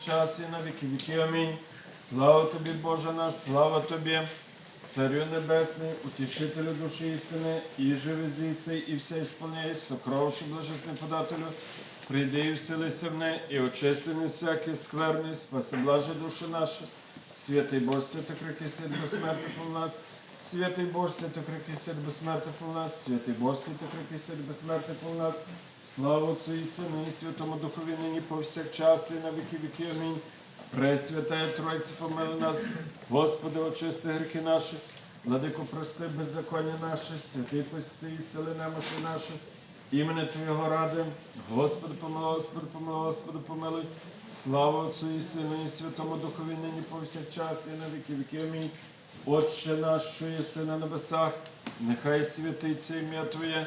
повсякчас і на віки віки. Амінь. Слава тобі, Боже наш, слава тобі, Царю Небесний, утішителю душі істини, і живи зійси, і все ісполняй, сокровище блажесний подателю, прийди і вселися в неї, і очисти не всякий скверний, спаси блаже душі наші. Святий Боже, святокрикий свят безсмертний у нас. Святий Боже, святокрикий свят безсмертний у нас. Святий Боже, святокрикий свят безсмертний у нас. Слава Отцю і Сину, і Святому Духові нині повсякчас, і на віки віки. Амінь. Пресвятая Тройці, помили нас, Господи, очисти гріхи наші, владико, прости беззаконня наше, святий пости і сили немощі наші, імені Твого ради, Господи, помилуй, Господи, помилуй, Господи, помилуй. Слава Отцю і Сину, і Святому Духові нині повсякчас, і на віки віки. Амінь. Отче наш, що єси на небесах, нехай святиться ім'я Твоє,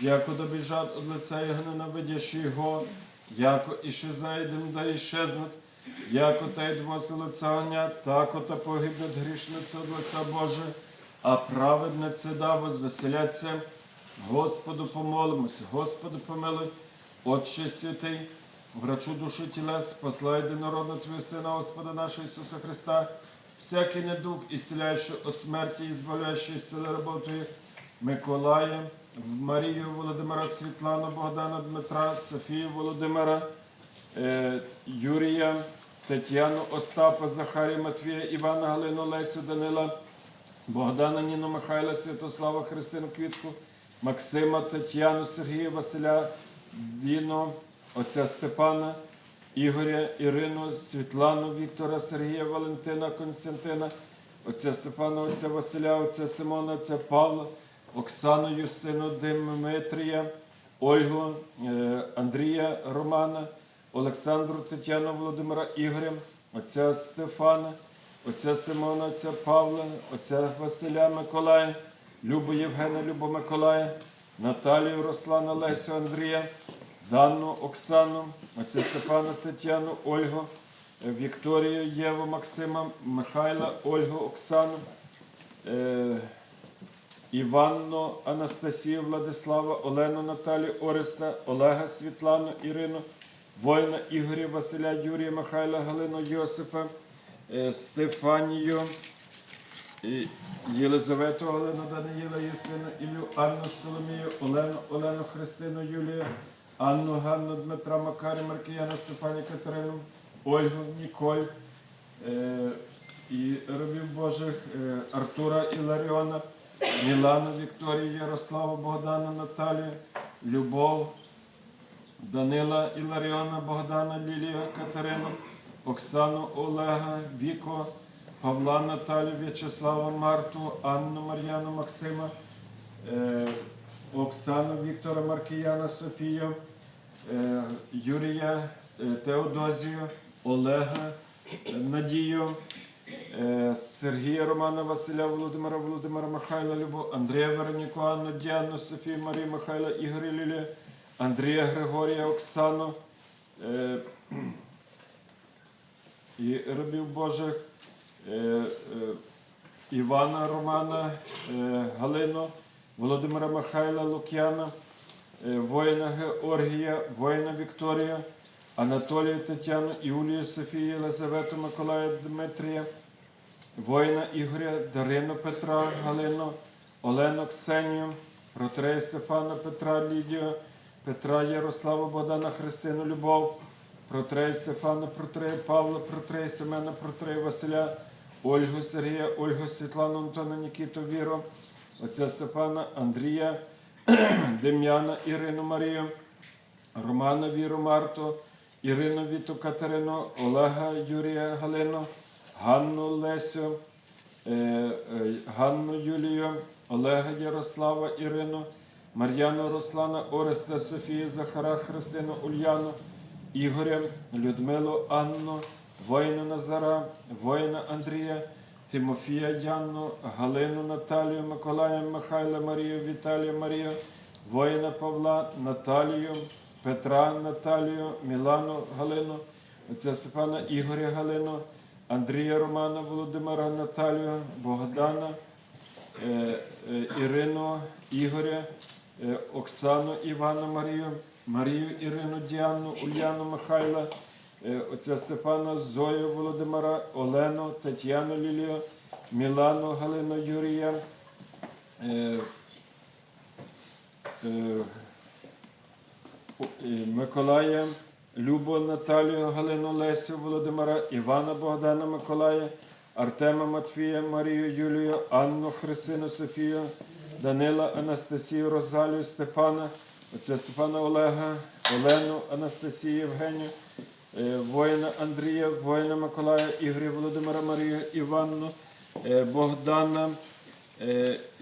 яко добіжать од лиця Його ненавидящі Його, яко іще зайдем, да іщезнуть, яко та й двоси лиця огня, тако та погибнуть грішниця од лиця Боже, а праведниці да возвеселяться. Господу помолимося, Господу помилуй, Отче святий, врачу душу тілес, посла єдинородного Твого Сина, Господа нашого Ісуса Христа, всякий недуг, ісціляючий от смерті і збавляючий сили Твоїх, Миколая, Марію Володимира, Світлану, Богдана, Дмитра, Софію Володимира, е, Юрія, Тетяну, Остапа, Захарія, Матвія, Івана, Галину, Лесю, Данила, Богдана, Ніну, Михайла, Святослава, Христину, Квітку, Максима, Тетяну, Сергія, Василя, Діно, отця Степана, Ігоря, Ірину, Світлану, Віктора, Сергія, Валентина, Константина, отця Степана, отця Василя, отця Симона, отця Павла, Оксану, Юстину, Димитрія, Ольгу, е, Андрія, Романа, Олександру, Тетяну, Володимира, Ігоря, отця Стефана, отця Симона, отця Павла, отця Василя Миколая, Любу Євгена, Любу Миколая, Наталію, Руслана, Лесю, Андрія, Данну, Оксану, отця Степана, Тетяну, Ольгу, е, Вікторію, Єву, Максима, Михайла, Ольгу, Оксану, е, Іванну, Анастасію, Владислава, Олену, Наталію, Ореста, Олега, Світлану, Ірину, воїна Ігоря, Василя, Юрія, Михайла, Галину, Йосипа, е, Стефанію, Єлизавету, Олену, Даниїла, Юстину, Ілю, Анну, Соломію, Олену, Олену, Христину, Юлію, Анну, Ганну, Дмитра, Макарі, Маркіяна, Степані, Катерину, Ольгу, Ніколь, е, і рабів Божих е, Артура Іларіона, Мілану, Вікторію, Ярославу, Богдана, Наталію, Любов, Данила Іларіона, Богдана, Лілію, Катерину, Оксану, Олега, Віко, Павла, Наталію, В'ячеслава, Марту, Анну, Мар'яну, Максима, е, Оксану, Віктора, Маркіяна, Софію, е, Юрія, е, Теодозію, Олега, Надію, Сергія Романа, Василя, Володимира, Володимира Михайла, Любов, Андрія Вероніку, Анну, Діану, Софію, Марію, Михайла, Ігоря Лілію, Андрія Григорія, Оксану е, і рабів Божих, е, е, Івана Романа, е, Галину, Володимира Михайла, Лук'яна, е, воїна Георгія, воїна Вікторія, Анатолія Тетяну, Юлію Софію, Єлизавету Миколая Дмитрія, воїна Ігоря, Дарину Петра, Галину, Олену Ксенію, Протрея Стефана Петра Лідію, Петра Ярослава Богдана Христину Любов, Протрея Стефана, Протрея Павла, Протрея Семена, Протрея Василя, Ольгу Сергія, Ольгу Світлану Антона Нікіту Віру, отця Стефана, Андрія, Дем'яна, Ірину Марію, Романа Віру Марту, Ірину Віту Катерину, Олега Юрія Галину, Ганну Лесю, е, е, Ганну Юлію, Олега Ярослава Ірину, Мар'яну Руслана, Ореста Софію, Захара Христину, Ульяну, Ігоря, Людмилу Анну, воїна Назара, воїна Андрія, Тимофія Янну, Галину Наталію, Миколая Михайла Марію, Віталія Марію, воїна Павла, Наталію, Петра Наталію, Мілану Галину, отця Степана Ігоря Галину, Андрія Романа, Володимира Наталію, Богдана, е, е, Ірину Ігоря, е, Оксану Івана Марію, Марію Ірину Діану, Ульяну Михайла, отця Степана Зою Володимира, Олену, Тетяну Лілію, Мілану Галину Юрія. Е, Миколая, Любу Наталію, Галину Лесю, Володимира, Івана Богдана Миколая, Артема Матвія, Марію Юлію, Анну Христину Софію, Данила Анастасію, Розалію, Степана, отця Степана Олега, Олену Анастасію Євгенію, е, воїна Андрія, воїна Миколая, Ігоря Володимира Марію, Іванну, е, Богдана.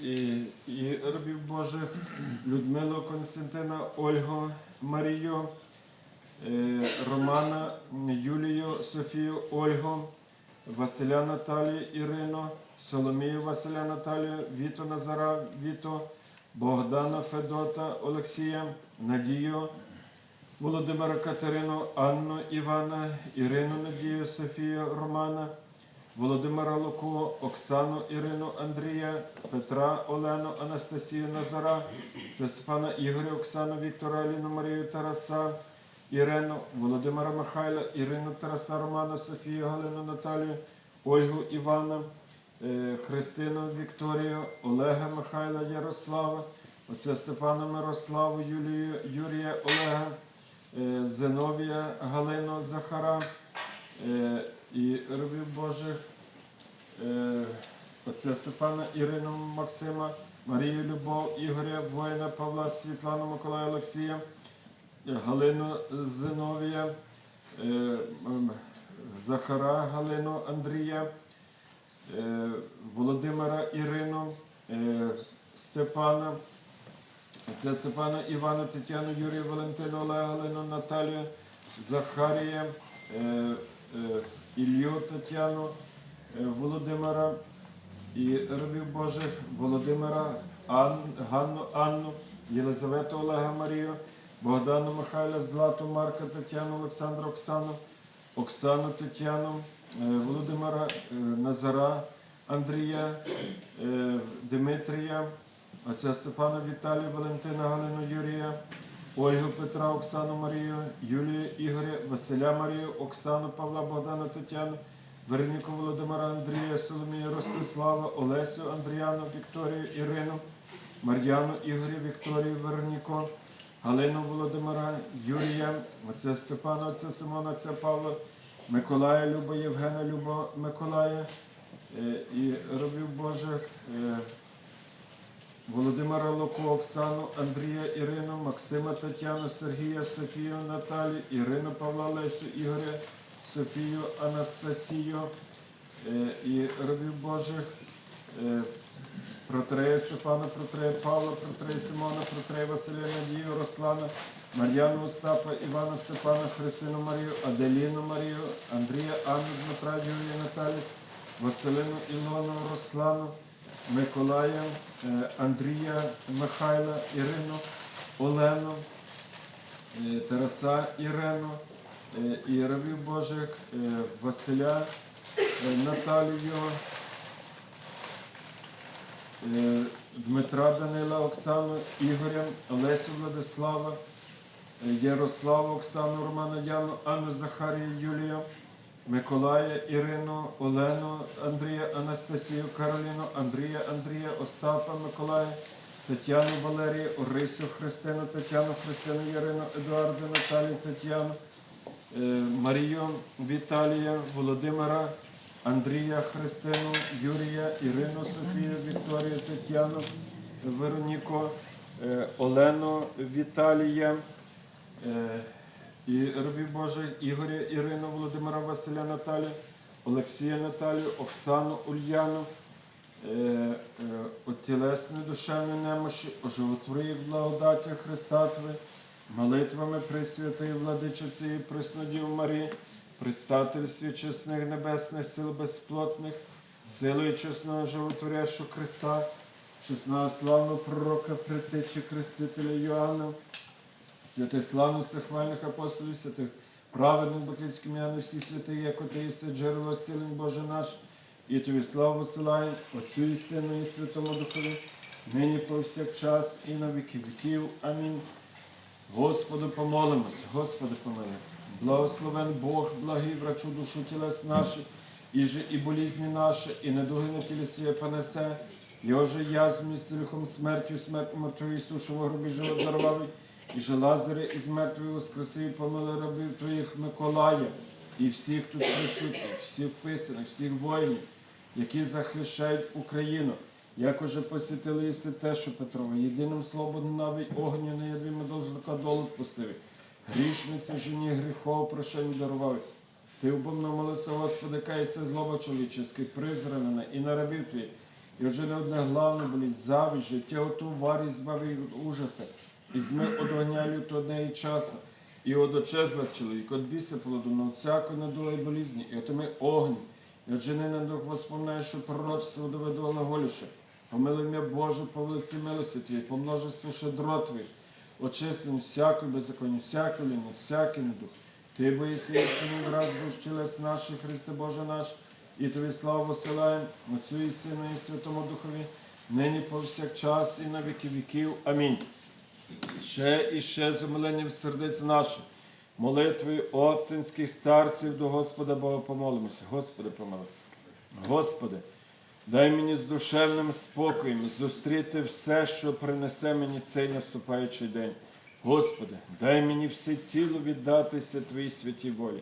І, і рабів Божих Людмилу Константина, Ольгу Марію, е, Романа, Юлію, Софію, Ольгу, Василя Наталію, Ірину, Соломію Василя Наталію, Віту Назара, Віту, Богдана Федота, Олексія, Надію, Володимира Катерину, Анну Івана, Ірину Надію, Софію Романа, Володимира Луку, Оксану Ірину Андрія, Петра Олену, Анастасію Назара, Степана Ігоря, Оксану Віктора, Аліну Марію Тараса, Ірину, Володимира Михайла, Ірину Тараса, Романа, Софію, Галину Наталію, Ольгу Івана, е, Христину Вікторію, Олега Михайла Ярослава, отця Степана Мирославу, Юлію, Юрія Олега, е, Зиновія Галину Захара. Е, і рабів Божих, е, отця Степана, Ірину Максима, Марію Любов, Ігоря, воїна Павла, Світлану Миколая Олексія, е, Галину Зиновія, Захара Галину Андрія, Володимира Ірину, Степана, отця Степана Івана, Тетяну, Юрія, Валентину, Олега, Галину, Наталію, Захарія, Ілью Тетяну, е, Володимира і рабів Божих Володимира, Ан, Ганну Анну, Єлизавету Олега Марію, Богдану Михайла, Злату Марка Тетяну, Олександру Оксану, Оксану Тетяну, е, Володимира е, Назара, Андрія, е, Дмитрія, отця Степана Віталія, Валентина Галину Юрія, Ольгу Петра, Оксану Марію, Юлію Ігоря, Василя Марію, Оксану Павла Богдана Тетяну, Вероніку Володимира Андрія, Соломію Ростислава, Олесю Андріану, Вікторію Ірину, Мар'яну Ігоря, Вікторію Вероніку, Галину Володимира, Юрія, отця Степана, отця Симона, отця Павла, Миколая, Люба, Євгена, Люба, Миколая е, і робів Божих. Володимира Луку, Оксану, Андрія, Ірину, Максима, Тетяну, Сергія, Софію, Наталію, Ірину Павла, Лесю, Ігоря, Софію, Анастасію е, і рабів Божих, е, Протрея Степана, Протрея Павла, Протрея Симона, Протрея Василя, Надію, Руслана, Мар'яну Остапа, Івана Степана, Христину Марію, Аделіну Марію, Андрія, Анну, Дмитра, Юрія, Наталію, Василину Ілону, Руслану, Миколая, е, Андрія, Михайла, Ірину, Олену, е, Тараса Ірену е, і рабів Божих Василя, Наталію, Дмитра Данила, Оксану, Ігоря, Олесю Владислава, Ярославу, Оксану, Романа Яну, Анну Захарію, Юлію, Миколая, Ірину, Олену, Андрія, Анастасію, Кароліну, Андрія, Андрія, Остапа, Миколая, Тетяну, Валерію, Орисю, Христину, Тетяну, Христину, Ярину, Едуарду, Наталію, Тетяну, е, Марію, Віталія, Володимира, Андрія, Христину, Юрія, Ірину, Софію, Вікторію, Тетяну, Вероніку, е, Олену, Віталія. І рабів Божих Ігоря, Ірину, Володимира, Василя, Наталію, Олексія Наталію, Оксану, Ульяну, е, е, от тілесної душевної немощі, оживотвори їх благодаті Христа Твої, молитвами Пресвятої Владичиці і Преснодів Марії, Пристатель світ чесних небесних сил безплотних, силою чесного животворящого Христа, чесного славного пророка, притечі Хрестителя Йоанна, святих славних хвальних апостолів, святих праведних ботицьким ім'ями всі святі, як ти єси, джерело силень Боже наш, і тобі славу висилаємо, Отцю і Сину, і Святому Духові, нині повсякчас і на віки віків. Амінь. Господу помолимось, Господи помилуй. Благословен Бог, благий врачу душу тілес наших, і же і болізні наші, і недуги на тілі своє понесе, його же язву з лихом смертю, смерть мертвої Ісушого гробі живот дарував, і же Лазаря із мертвої воскресив, і помили рабів Твоїх Миколая, і всіх тут присутніх, всіх вписаних, всіх воїнів, які захищають Україну. Як уже посвятили єси те, що Петрово, єдиним словом навіть огню не ядвімо должника долу пустив. Грішниці жені гріхов прощення дарував. Ти убом намолився, Господи, кайся злоба чоловічеське, призранена і на рабів твій. І вже не одне главне болість, завість, життя оту варі збави від ужаса. І зми од огня люту одне і часа. І од очезла чоловік, от біса полодуно, всяко недула і болізні, і отими огні. І от жени на дух воспоминає, що пророчство доведу глаголюше. Помилуй мене, Боже, по велиці милості Твоєї, по множеству щедрот Твоїх, очистим всяку беззаконню, всяку ліну, всякий недух. Ти боїся істинний враз душ тілес наших, Христе Боже наш, і Тобі славу посилаємо, Отцю і Сину, і Святому Духові, нині повсякчас і на віки віків. Амінь. Ще і ще з умиленням сердець наших, молитвою оптинських старців до Господа Бога помолимося. Господи, помилуй. Господи, дай мені з душевним спокоєм зустріти все, що принесе мені цей наступаючий день. Господи, дай мені все ціло віддатися Твоїй святій волі.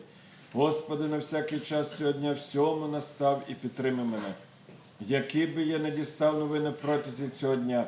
Господи, на всякий час цього дня всьому настав і підтримай мене. Які би я не дістав новини протязі цього дня,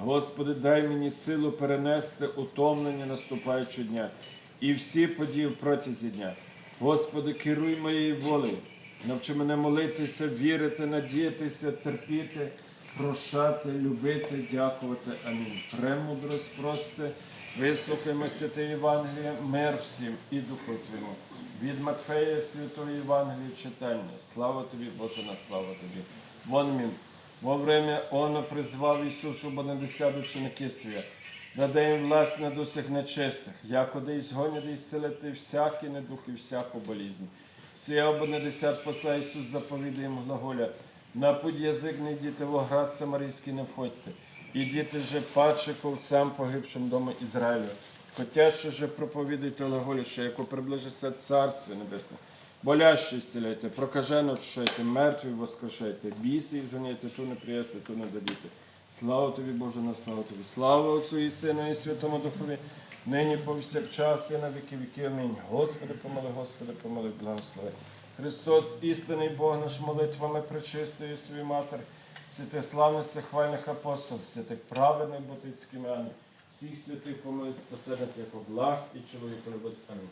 Господи, дай мені силу перенести утомлення наступаючого дня і всі події протязі дня. Господи, керуй моєю волею, навчи мене молитися, вірити, надіятися, терпіти, прощати, любити, дякувати. Амінь. Премудрость прости, вислухаймо святе Євангеліє, мир всім і Духу Твоєму. Від Матфея Святого Євангелія читання. Слава тобі, Боже, на слава тобі. Вон він. Во время оно призвав Ісусу Бонадесят ученики свої, даде їм власть над усіх нечистих, якоди ізгоняти і зцілити всякий недух і всяку болізнь. Сія Бонадесят посла Ісус заповідає їм глаголя, на путь язик не йдіте в оград Самарійський не входьте, ідіте же паче ковцям погибшим дому Ізраїлю. Хотя ще же проповідуйте глаголі, що яко приближиться Царство Небесне. Болящі зціляйте, прокажено очищайте, мертві воскрешайте, біси ізгоняйте, ту не приясти, ту не дадіте. Слава тобі, Боже, на славу тобі. Слава Отцю і Сину, і Святому Духові, нині повсякчас і на віки віки. Амінь. Господи, помили, Господи, помили, благослови. Христос, істинний Бог наш молитвами причистої свою матер, святих славних хвальних апостол, святих праведних ботицьких ім'ян, всіх святих помилить спасенець, як благ і чоловік. Амінь.